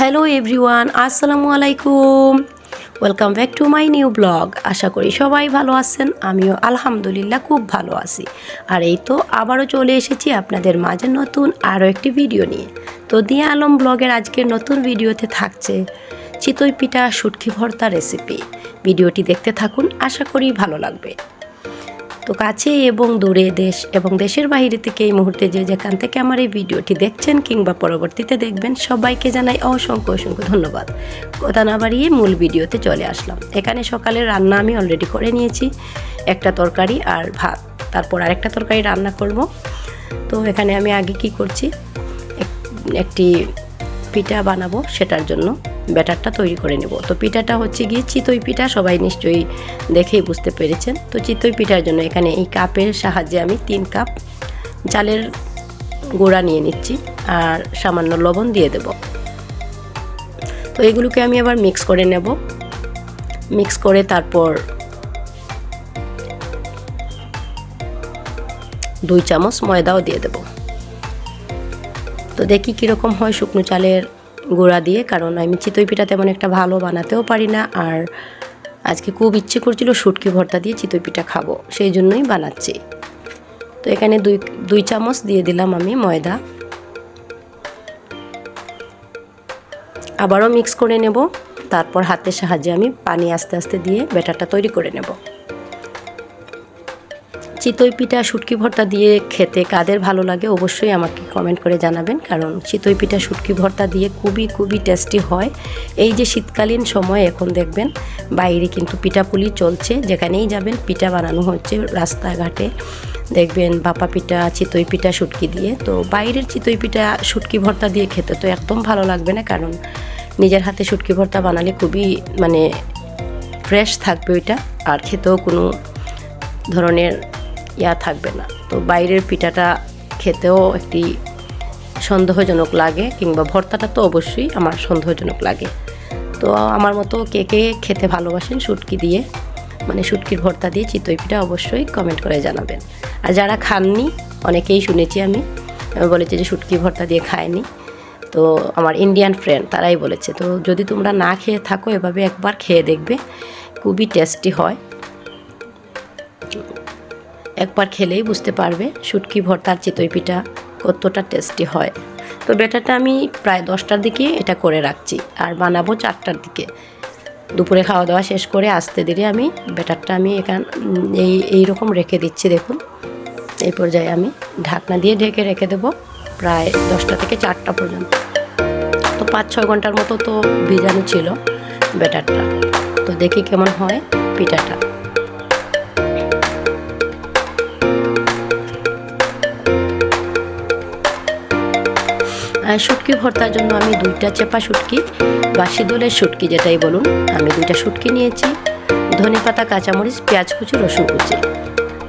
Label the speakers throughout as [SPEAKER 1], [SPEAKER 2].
[SPEAKER 1] Hello everyone, আসসালামু আলাইকুম। Welcome back to my new blog. আশা করি সবাই ভালো আছেন, আমিও আলহামদুলিল্লাহ খুব ভালো আছি। আর এই তো আবারও চলে এসেছি আপনাদের মাঝে নতুন আরও একটি ভিডিও নিয়ে। তো দিয়া আলম ব্লগের আজকের নতুন ভিডিওতে থাকছে চিতই পিঠা শুটকি ভর্তা রেসিপি। ভিডিওটি দেখতে থাকুন, আশা করি ভালো লাগবে। তো কাছে এবং দূরে দেশ এবং দেশের বাইরে থেকে এই মুহূর্তে যে যেখান থেকে আমার এই ভিডিওটি দেখছেন কিংবা পরবর্তীতে দেখবেন, সবাইকে জানাই অসংখ্য অসংখ্য ধন্যবাদ। কথা না বাড়িয়ে মূল ভিডিওতে চলে আসলাম। এখানে সকালের রান্না আমি অলরেডি করে নিয়েছি, একটা তরকারি আর ভাত। তারপর আরেকটা তরকারি রান্না করব। তো এখানে আমি আগে কি করছি? এক- একটি পিঠা বানাবো সেটার জন্য। ব্যাটারটা তৈরি করে নেব। তো পিঠাটা হচ্ছে গিয়ে চিতই পিঠা, সবাই নিশ্চয়ই দেখেই বুঝতে পেরেছেন। তো চিতই পিঠার জন্য এখানে এই কাপের সাহায্যে আমি তিন কাপ চালের গুঁড়া নিয়ে নিচ্ছি আর সামান্য লবণ দিয়ে দেব। তো এগুলোকে আমি আবার মিক্স করে নেব। মিক্স করে তারপর দুই চামচ ময়দাও দিয়ে দেবো। তো দেখি কীরকম হয় শুকনো চালের গুঁড়া দিয়ে, কারণ আমি চিতই পিঠা তেমন একটা ভালো বানাতেও পারি না। আর আজকে খুব ইচ্ছে করছিল শুটকি ভর্তা দিয়ে চিতই পিঠা খাব, সেই জন্যই বানাচ্ছি। তো এখানে দুই দুই চামচ দিয়ে দিলাম আমি ময়দা। আবারও মিক্স করে নেব, তারপর হাতের সাহায্যে আমি পানি আস্তে আস্তে দিয়ে ব্যাটারটা তৈরি করে নেব। চিতই পিঠা শুটকি ভর্তা দিয়ে খেতে কাদের ভালো লাগে অবশ্যই আমাকে কমেন্ট করে জানাবেন, কারণ চিতই পিঠা শুটকি ভর্তা দিয়ে খুবই খুবই টেস্টি হয়। এই যে শীতকালীন সময় এখন দেখবেন, বাইরে কিন্তু পিঠাপুলি চলছে, যেখানেই যাবেন পিঠা বানানো হচ্ছে রাস্তাঘাটে। দেখবেন বাপা পিঠা চিতই পিঠা শুটকি দিয়ে। তো বাইরের চিতই পিঠা শুটকি ভর্তা দিয়ে খেতে তো একদম ভালো লাগবে না, কারণ নিজের হাতে শুটকি ভর্তা বানালে খুবই মানে ফ্রেশ থাকবে ওইটা। আর খেতেও কোনো ধরনের ইয়া থাকবে না। তো বাইরের পিঠাটা খেতেও একটি সন্দেহজনক লাগে, কিংবা ভর্তাটা তো অবশ্যই আমার সন্দেহজনক লাগে। তো আমার মতো কে কে খেতে ভালোবাসেন শুটকি দিয়ে মানে শুটকির ভর্তা দিয়ে চিতই পিঠা অবশ্যই কমেন্ট করে জানাবেন। আর যারা খাননি, অনেকেই শুনেছি আমি বলেছে যে শুটকি ভর্তা দিয়ে খায়নি। তো আমার ইন্ডিয়ান ফ্রেন্ড তারাই বলেছে। তো যদি তোমরা না খেয়ে থাকো, এভাবে একবার খেয়ে দেখবে, খুবই টেস্টি হয়। একবার খেলেই বুঝতে পারবে শুটকি, ভর্তার চিতই পিঠা কতটা টেস্টি হয়। তো ব্যাটারটা আমি প্রায় দশটার দিকে এটা করে রাখছি আর বানাবো চারটার দিকে। দুপুরে খাওয়া দাওয়া শেষ করে আসতে দিলে আমি ব্যাটারটা আমি এখান, এই এই রকম রেখে দিচ্ছি দেখুন। এই পর্যায়ে আমি ঢাকনা দিয়ে ঢেকে রেখে দেবো প্রায় দশটা থেকে চারটা পর্যন্ত। তো পাঁচ ছয় ঘণ্টার মতো তো ভিজানো ছিল ব্যাটারটা। তো দেখি কেমন হয় পিঠাটা। শুটকি ভর্তার জন্য আমি দুইটা চেপা শুটকি বা শীতলের শুটকি যেটাই বলুন, আমি দুইটা শুটকি নিয়েছি, ধনে পাতা, কাঁচামরিচ, পেঁয়াজ কুচি, রসুন কুচি।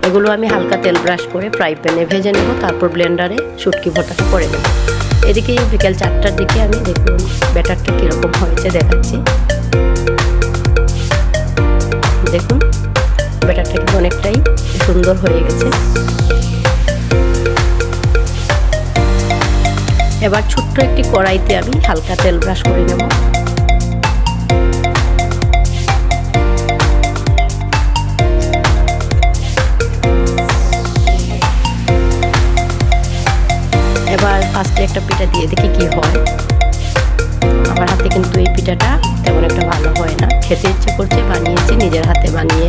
[SPEAKER 1] এগুলো আমি হালকা তেল ব্রাশ করে ফ্রাই প্যানে ভেজে নেব, তারপর ব্লেন্ডারে শুটকি ভর্তাটা করে নেব। এদিকে বিকেল চারটার দিকে আমি দেখুন ব্যাটারটা কীরকম হয়েছে দেখাচ্ছি। দেখুন, ব্যাটারটা কিন্তু অনেকটাই সুন্দর হয়ে গেছে। এবার ছোট্ট একটি কড়াইতে আমি হালকা তেল ব্রাশ করে নেব। এবার ফার্স্টে একটা পিঠা দিয়ে দেখি কি হয়। আমার হাতে কিন্তু এই পিঠাটা তেমন একটা ভালো হয় না। খেতে ইচ্ছে করছে, বানিয়েছি, নিজের হাতে বানিয়ে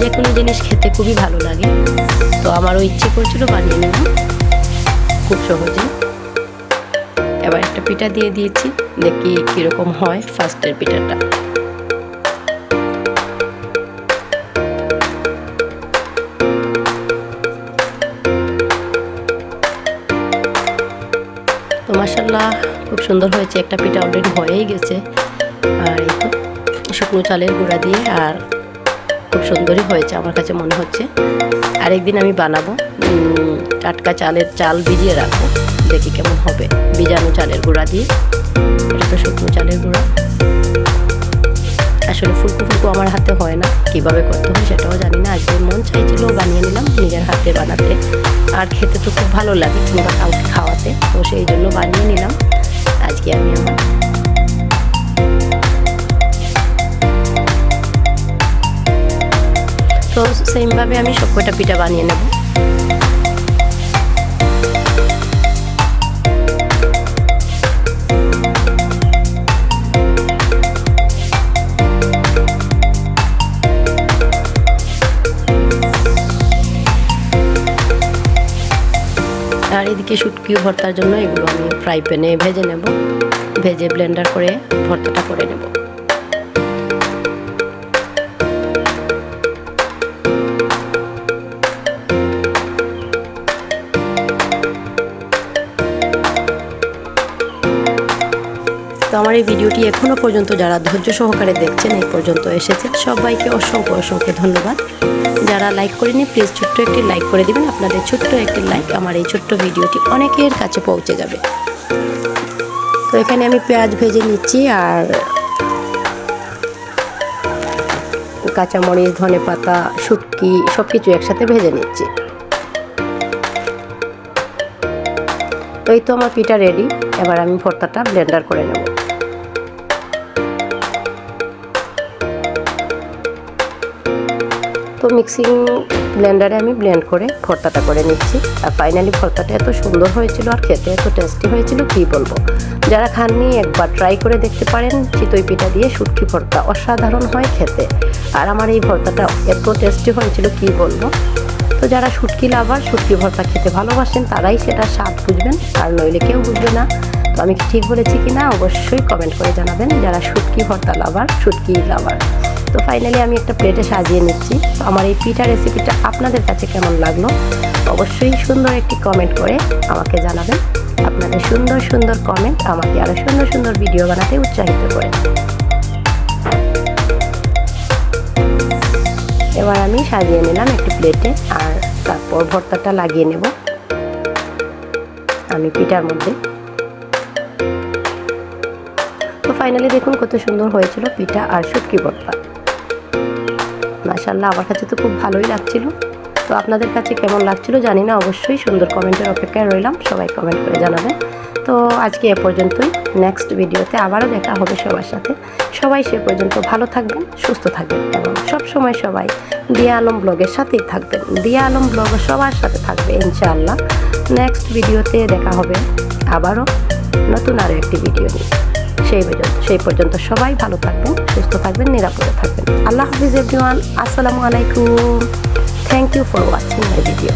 [SPEAKER 1] যে কোনো জিনিস খেতে খুবই ভালো লাগে। তো আমারও ইচ্ছে করছিল বানিয়ে নিলাম। খুব সহজে এবার একটা পিঠা দিয়ে দিয়েছি, দেখি কীরকম হয় ফার্স্টের পিঠাটা। তো মাসাল্লাহ খুব সুন্দর হয়েছে, একটা পিঠা অলরেডি হয়েই গেছে। আর এই শুকনো চালের গুঁড়া দিয়ে, আর খুব সুন্দরই হয়েছে আমার কাছে মনে হচ্ছে। আরেকদিন আমি বানাবো। টাটকা চালের চাল ভিজিয়ে রাখব। দেখি কেমন হবে। ভিজানো চালের গুঁড়া দিয়ে। তো শুকনো চালের গুঁড়া। আসলে ফুলকো ফুলকো আমার হাতে হয় না। কীভাবে করতে হয় সেটাও জানি না। আজকে মন চাইছিল বানিয়ে নিলাম নিজের হাতে বানাতে। আর খেতে তো খুব ভালো লাগে কিংবা কাউকে খাওয়াতে। তো সেই জন্য বানিয়ে নিলাম। আজকে আমি আমার তো সেমভাবে আমি সব কয়টা পিঠা বানিয়ে নেব। আর এদিকে শুটকি ভর্তার জন্য এগুলো আমি ফ্রাই প্যানে ভেজে নেব। ভেজে ব্লেন্ডার করে ভর্তাটা করে নেব। তো আমার এই ভিডিওটি এখনও পর্যন্ত যারা ধৈর্য সহকারে দেখছেন, এই পর্যন্ত এসেছে। সবাইকে অসংখ্য অসংখ্য ধন্যবাদ। যারা লাইক করেনি প্লিজ ছোট্ট একটি লাইক করে দিবেন। আপনাদের ছোট্ট একটি লাইক আমার এই ছোট্ট ভিডিওটি অনেকের কাছে পৌঁছে যাবে। তো এখানে আমি পেঁয়াজ ভেজে নিচ্ছি আর কাঁচামরিচ ধনে পাতা শুটকি সব কিছু একসাথে ভেজে নিচ্ছি। তো এই তো আমার পিঠা রেডি এবার আমি ভর্তাটা ব্লেন্ডার করে নেব। তো মিক্সিং ব্লেন্ডারে আমি ব্লেন্ড করে ভর্তাটা করে নিচ্ছি। আর ফাইনালি ভর্তাটা এত সুন্দর হয়েছিল আর খেতে এত টেস্টি হয়েছিল, কী বলব? যারা খাননি, একবার ট্রাই করে দেখতে পারেন, চিতই পিঠা দিয়ে শুটকি ভর্তা অসাধারণ হয় খেতে। আর আমার এই ভর্তাটা এত টেস্টি হয়েছিল, কী বলব? তো যারা শুটকি লাভার, শুটকি ভর্তা খেতে ভালোবাসেন, তারাই সেটা স্বাদ বুঝবেন, আর নইলে কেউ বুঝবে না। তো আমি কি ঠিক বলেছি কি না, অবশ্যই কমেন্ট করে জানাবেন যারা শুটকি ভর্তা লাভার, শুটকি লাভার। তো ফাইনালি আমি একটা প্লেটে সাজিয়ে নিচ্ছি। তো আমার এই পিঠা রেসিপিটা আপনাদের কাছে কেমন লাগল, অবশ্যই সুন্দর একটি কমেন্ট করে আমাকে জানাবেন। আপনাদের সুন্দর সুন্দর কমেন্ট আমাকে আরও সুন্দর সুন্দর ভিডিও বানাতে উৎসাহিত করে। এবার আমি সাজিয়ে নিলাম একটি প্লেটে আর তারপর ভর্তাটা লাগিয়ে নেব। আমি পিঠার মধ্যে। তো ফাইনালি দেখুন কত সুন্দর হয়েছিল পিঠা আর শুটকি ভর্তা। মাশাল্লাহ আমার কাছে তো খুব ভালোই লাগছিল। তো আপনাদের কাছে কেমন লাগছিল জানি না, অবশ্যই সুন্দর কমেন্টের অপেক্ষায় রইলাম। সবাই কমেন্ট করে জানাবেন। তো আজকে এ পর্যন্তই। নেক্সট ভিডিওতে আবারও দেখা হবে সবার সাথে। সবাই সে পর্যন্ত ভালো থাকবেন, সুস্থ থাকবেন এবং সব সময় সবাই দিয়া আলম ব্লগের সাথেই থাকবেন। দিয়া আলম ব্লগ সবার সাথে থাকবে, ইনশাআল্লাহ। নেক্সট ভিডিওতে দেখা হবে আবারও নতুন আরও একটি ভিডিও নিয়ে। সেই পর্যন্ত সেই পর্যন্ত সবাই ভালো থাকবেন, সুস্থ থাকবেন, নিরাপদে থাকবেন। আল্লাহ হাফিজ এভরিওয়ান আসসালামু আলাইকুম। Thank you for watching my video